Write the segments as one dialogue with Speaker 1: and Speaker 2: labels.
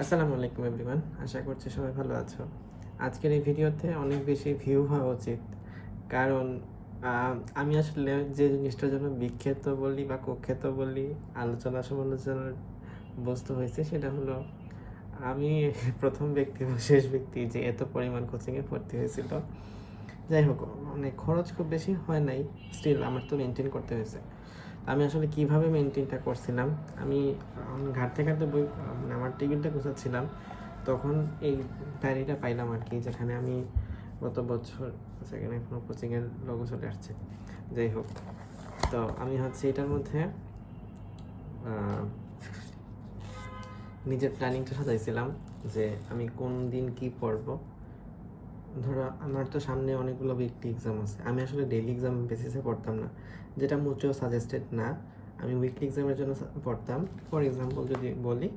Speaker 1: আসসালামু আলাইকুম এভরিওয়ান আশা করছি সবাই ভালো আছো। আজকের এই ভিডিওতে অনেক বেশি ভিউ হওয়া উচিত। কারণ আমি আসলে যে জিনিসটার জন্য বিখ্যাত বলি বা কুখ্যাত বলি, আলোচনা সমালোচনার বস্তু হয়েছে সেটা হলো, আমি প্রথম ব্যক্তি এবং শেষ ব্যক্তি যে এত পরিমাণ কোচিংয়ে ভর্তি হয়েছিল। যাই হোক মানে খরচ খুব বেশি হয় নাই স্টিল আমার তো মেনটেন করতে হয়েছে। আমি আসলে কীভাবে মেনটেনটা করছিলাম? আমি ঘাটতে ঘাটতে বই মানে আমার টেবিলটা গোছাচ্ছিলাম, তখন এই ডায়েরিটা পাইলাম আর কি, যেখানে আমি গত বছর সেখানে কোনো কোচিংয়ের লোগো চলে আসছে। যাই হোক তো আমি হচ্ছে এটার মধ্যে নিজের প্ল্যানিংটা সাজাইছিলাম, যে আমি কোন দিন কি পড়ব ধরো, আমার তো সামনে অনেকগুলো উইকলি এক্সাম আছে। আমি আসলে ডেইলি এক্সাম বেসিসে পড়তাম না, যেটা মোটেও সাজেস্টেড না। আমি উইকলি এক্সামের জন্য পড়তাম। ফর এক্সাম্পল যদি বলি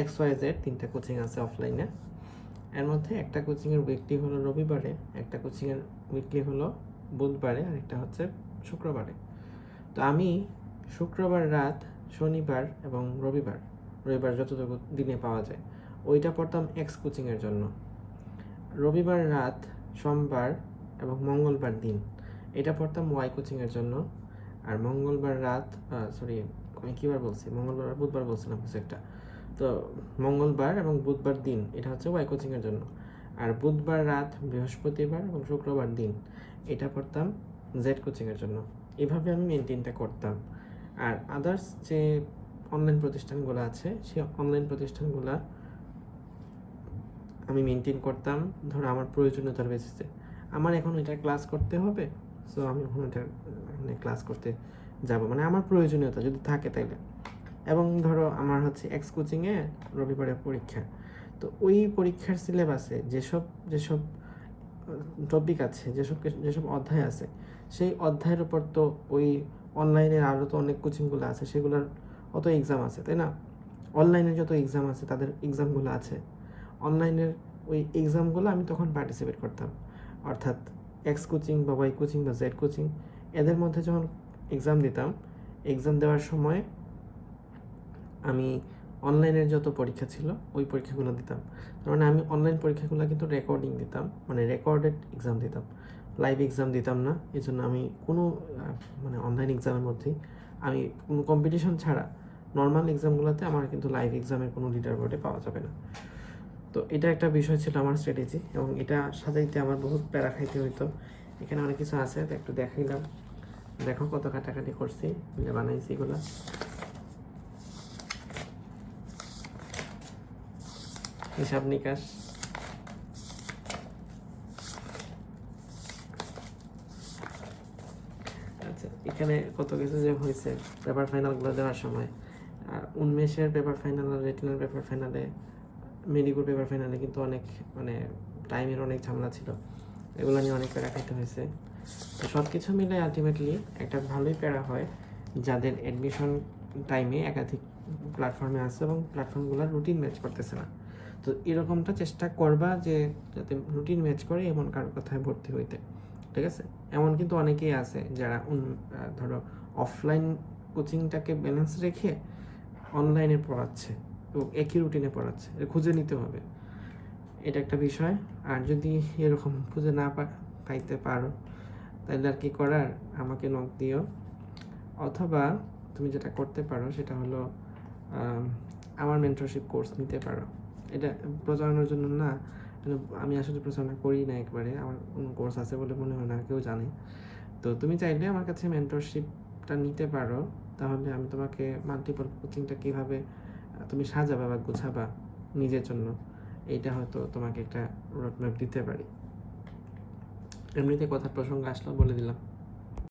Speaker 1: এক্স ওয়াই জেড তিনটা কোচিং আছে অফলাইনে এর মধ্যে একটা কোচিংয়ের উইকলি হলো রবিবারে, একটা কোচিংয়ের উইকলি হলো বুধবারে, আর একটা হচ্ছে শুক্রবারে। তো আমি শুক্রবার রাত, শনিবার এবং রবিবার রবিবার যতটুকু দিনে পাওয়া যায়, ওইটা পড়তাম এক্স কোচিংয়ের জন্য। রবিবার রাত, সোমবার এবং মঙ্গলবার দিন। এটা পড়তাম ওয়াই কোচিংয়ের জন্য। আর মঙ্গলবার রাত সরি আমি কীবার বলছি? মঙ্গলবার, বুধবার বলছিলাম কিছু একটা। তো মঙ্গলবার এবং বুধবার দিন, এটা হচ্ছে ওয়াই কোচিংয়ের জন্য। আর বুধবার রাত, বৃহস্পতিবার এবং শুক্রবার দিন, এটা পড়তাম জেড কোচিংয়ের জন্য। এভাবে আমি মেনটেনটা করতাম। আর আদার্স যে অনলাইন প্রতিষ্ঠানগুলো আছে, সেই অনলাইন প্রতিষ্ঠানগুলো আমি মেনটেন করতাম। ধরো আমার প্রয়োজনীয়তার বেসিসে আমার এখন এটা ক্লাস করতে হবে সো আমি এখন এটা মানে ক্লাস করতে যাব। মানে আমার প্রয়োজনীয়তা যদি থাকে তাইলে। এবং ধরো আমার হচ্ছে এক্স কোচিংয়ে রবিবারে পরীক্ষা। তো ওই পরীক্ষার সিলেবাসে যেসব যেসব টপিক আছে, যেসব যেসব অধ্যায় আছে, সেই অধ্যায়ের উপর তো ওই অনলাইনের আরও তো অনেক কোচিংগুলো আছে, সেগুলোর অত এক্সাম আছে, তাই না? অনলাইনে যত এক্সাম আছে, তাদের এক্সামগুলো আছে। অনলাইনের ওই এক্সামগুলো আমি তখন পার্টিসিপেট করতাম। অর্থাৎ এক্স কোচিং বা ওয়াই কোচিং বা জেড কোচিং এদের মধ্যে যখন এক্সাম দিতাম এক্সাম দেওয়ার সময় আমি অনলাইনের যত পরীক্ষা ছিল, ওই পরীক্ষাগুলো দিতাম। তার মানে আমি অনলাইন পরীক্ষাগুলো কিন্তু রেকর্ডিং দিতাম মানে রেকর্ডেড এক্সাম দিতাম। লাইভ এক্সাম দিতাম না এই জন্য আমি কোনো মানে অনলাইন এক্সামের মধ্যেই আমি কোনো কম্পিটিশন ছাড়া নর্মাল এক্সামগুলোতে আমার কিন্তু লাইভ এক্সামের কোনো লিডার বোর্ডে পাওয়া যাবে না। তো এটা একটা বিষয় ছিল আমার স্ট্র্যাটেজি এবং এটা সাজাইতে আমার বহুত প্যারা খাইতে হইতো। এখানে অনেক কিছু আছে, তো একটু দেখাইলাম। দেখো কত কাটাকাটি করছি, মিলে বানাইছি এগুলা। হিসাব নিকাশ। আচ্ছা এখানে কত কিছু যে হয়েছে পেপার ফাইনালগুলো দেওয়ার সময়। আর উন্মেষের পেপার ফাইনাল আর রেটিনাল পেপার ফাইনালে মেডিকোর পেপার ফাইনালে কিন্তু অনেক মানে টাইমের অনেক ঝামেলা ছিল। এগুলো নিয়ে অনেক প্যারা খাইতে হয়েছে। তো সব কিছু মিলে আলটিমেটলি একটা ভালোই প্যারা হয় যাদের অ্যাডমিশন টাইমে একাধিক প্ল্যাটফর্মে আছে এবং প্ল্যাটফর্মগুলো রুটিন ম্যাচ করতেছে না। তো এরকমটা চেষ্টা করবা যে যাতে রুটিন ম্যাচ করে এমন কারোর কথায় ভর্তি হইতে, ঠিক আছে? এমন কিন্তু অনেকেই আছে যারা ধরো অফলাইন কোচিংটাকে ব্যালেন্স রেখে অনলাইনে পড়াচ্ছে। একই রুটিনে পড়াচ্ছে খুঁজে নিতে হবে। এটা একটা বিষয়। আর যদি এরকম খুঁজে না পাইতে পারো, তাহলে আর কি করার? আমাকে নক দিও। অথবা তুমি যেটা করতে পারো, সেটা হলো আমার মেন্টরশিপ কোর্স নিতে পারো। এটা প্রচারণার জন্য না আমি আসলে প্রচারণা করি না একবারে, আমার কোনো কোর্স আছে বলে মনে হয় না, কেউ জানে। তো তুমি চাইলে আমার কাছে মেন্টরশিপটা নিতে পারো, তাহলে আমি তোমাকে মাল্টিপল কোচিংটা কীভাবে তুমি সাজাবা বা গোছাবা নিজের জন্য, এইটা হয়তো তোমাকে একটা রোডম্যাপ দিতে পারি। এমনিতে কথার প্রসঙ্গ আসলো বলে দিলাম।